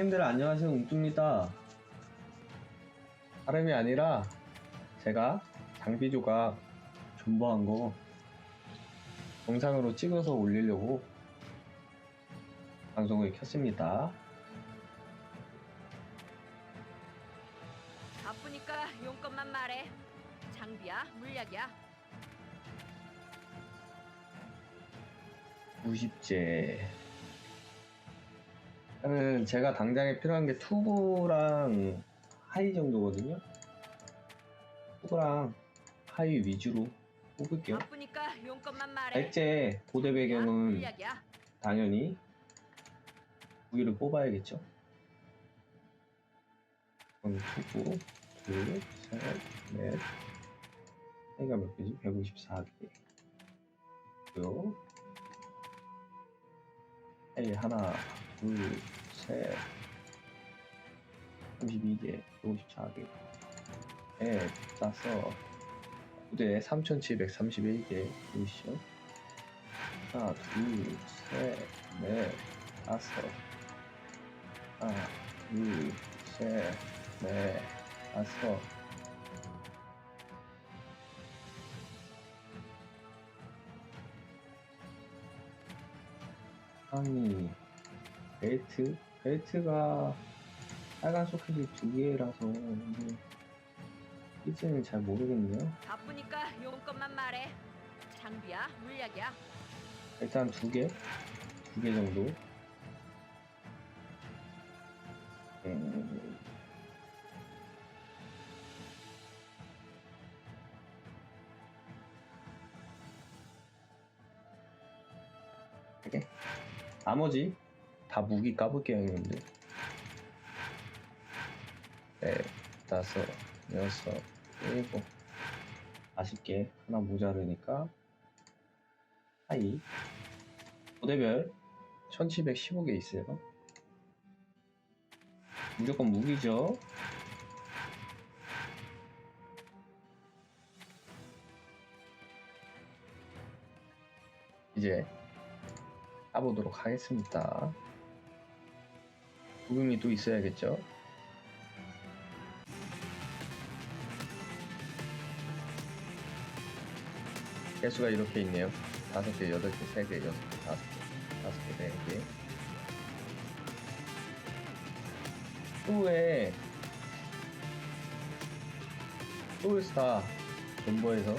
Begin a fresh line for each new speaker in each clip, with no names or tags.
형님들 안녕하세요 웅뚜입니다 다름이 아니라 제가 장비 조각 존버한 거 영상으로 찍어서 올리려고 방송을 켰습니다
바쁘니까 용건만 말해. 장비야, 물약이야.
90제 저는 제가 당장에 필요한 게 투구랑 하이 정도거든요 투구랑 하이 위주로 뽑을게요
바쁘니까 용건만 말해.
백제 고대 배경은. 당연히 무기를 뽑아야겠죠. 그럼 투구, 둘, 셋, 넷. 해가 몇 개지? 154개. 그리고 해 하나, 둘, 셋. 32개, 154개. 넷, 다섯. 부대 3731개. 보이시죠? 하나, 둘, 셋, 넷, 다섯. 하나, 둘, 셋, 넷, 다섯. 아니, 벨트? 벨트가 빨간 소켓이 두 개라서, 이게, 이제는 잘 모르겠네요.
바쁘니까 용건만 말해. 장비야, 물약이야.
일단 두 개, 두 개 정도. 음. 나머지 다 무기 까볼게요, 형님들. 네, 다섯, 여섯, 일곱. 아쉽게 하나 모자르니까 하이. 고대별 1715개 있어요. 무조건 무기죠. 이제 까보도록 하겠습니다. 부금이 또 있어야겠죠. 개수가 이렇게 있네요. 다섯 개, 여덟 개, 세 개, 여섯 개, 다섯 개, 다섯 개, 네 개. 후에 소울스타 존버에서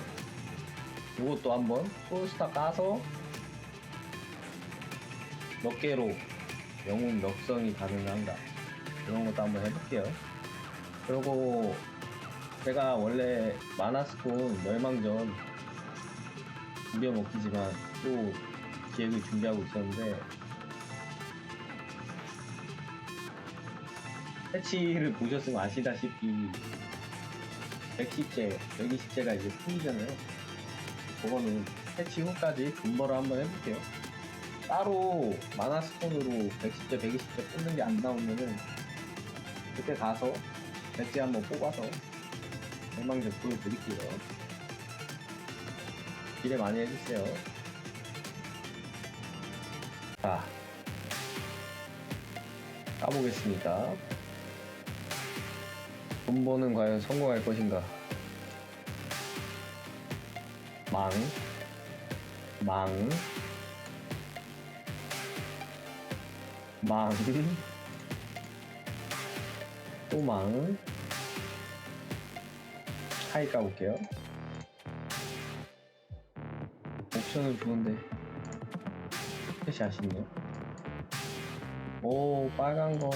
이것도 한번 소울스타 까서 몇 개로 영웅 멱성이 가능한가 이런 것도 한번 해볼게요. 그리고 제가 원래 마나스톤 멸망전 부려먹기지만 또 기획을 준비하고 있었는데 패치를 보셨으면 아시다시피 110제, 120제가 이제 풀리잖아요. 그거는 패치 후까지 존버를 한번 해볼게요. 따로 마나스톤으로 110제, 120제 뽑는 게 안 나오면은 그때 가서 배지 한번 뽑아서 대망전 보여드릴게요. 기대 많이 해주세요. 자, 까보겠습니다. 존버는 과연 성공할 것인가? 망, 망, 망, 또 망. 하이 까볼게요. 옵션은 좋은데 끝이 아쉽네요. 오 빨간 거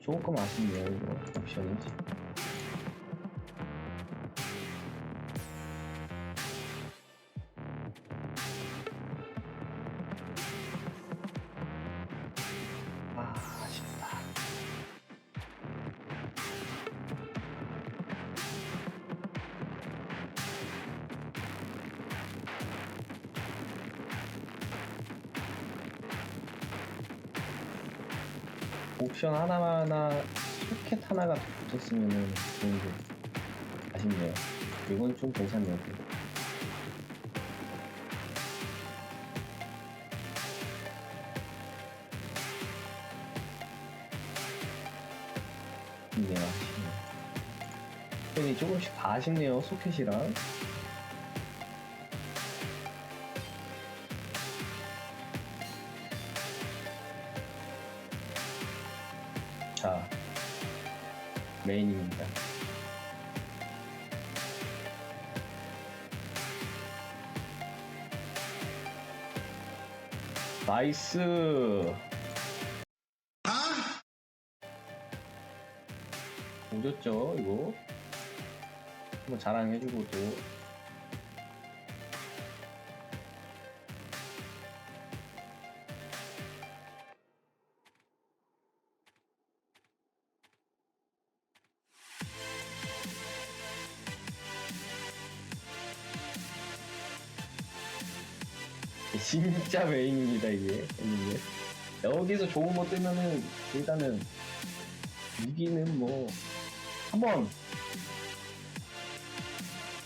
조금 아쉽네요 이거 옵션이. 아 옵션 하나하나 소켓 하나가 붙었으면 좋은데 아쉽네요. 이건 좀 괜찮네요. 네 아쉽네요. 조금씩 다 아쉽네요 소켓이랑. 자, 메인입니다. 나이스! 오졌죠, 이거? 한번 자랑해주고 또. 진짜 메인입니다, 이게. 이게. 여기서 좋은 거 뜨면은, 일단은, 무기는 뭐, 한 번,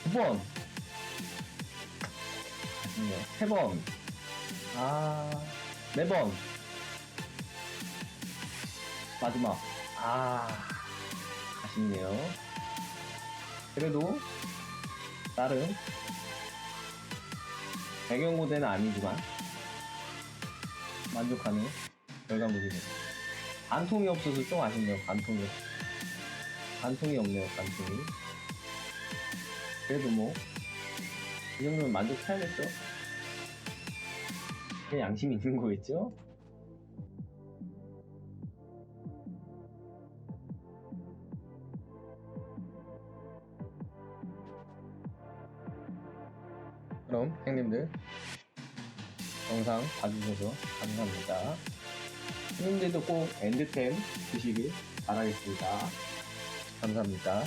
두 번, 세 번, 아, 네 번, 마지막, 아, 아쉽네요. 그래도, 나름, 배경 모델은 아니지만, 만족하는 결과물이네요. 반통이 없어서 좀 아쉽네요, 반통이. 반통이 없네요, 반통이. 그래도 뭐, 이 정도면 만족해야겠죠? 그냥 양심 있는 거겠죠? 그럼, 형님들, 영상 봐주셔서 감사합니다. 형님들도 꼭 엔드템 드시길 바라겠습니다. 감사합니다.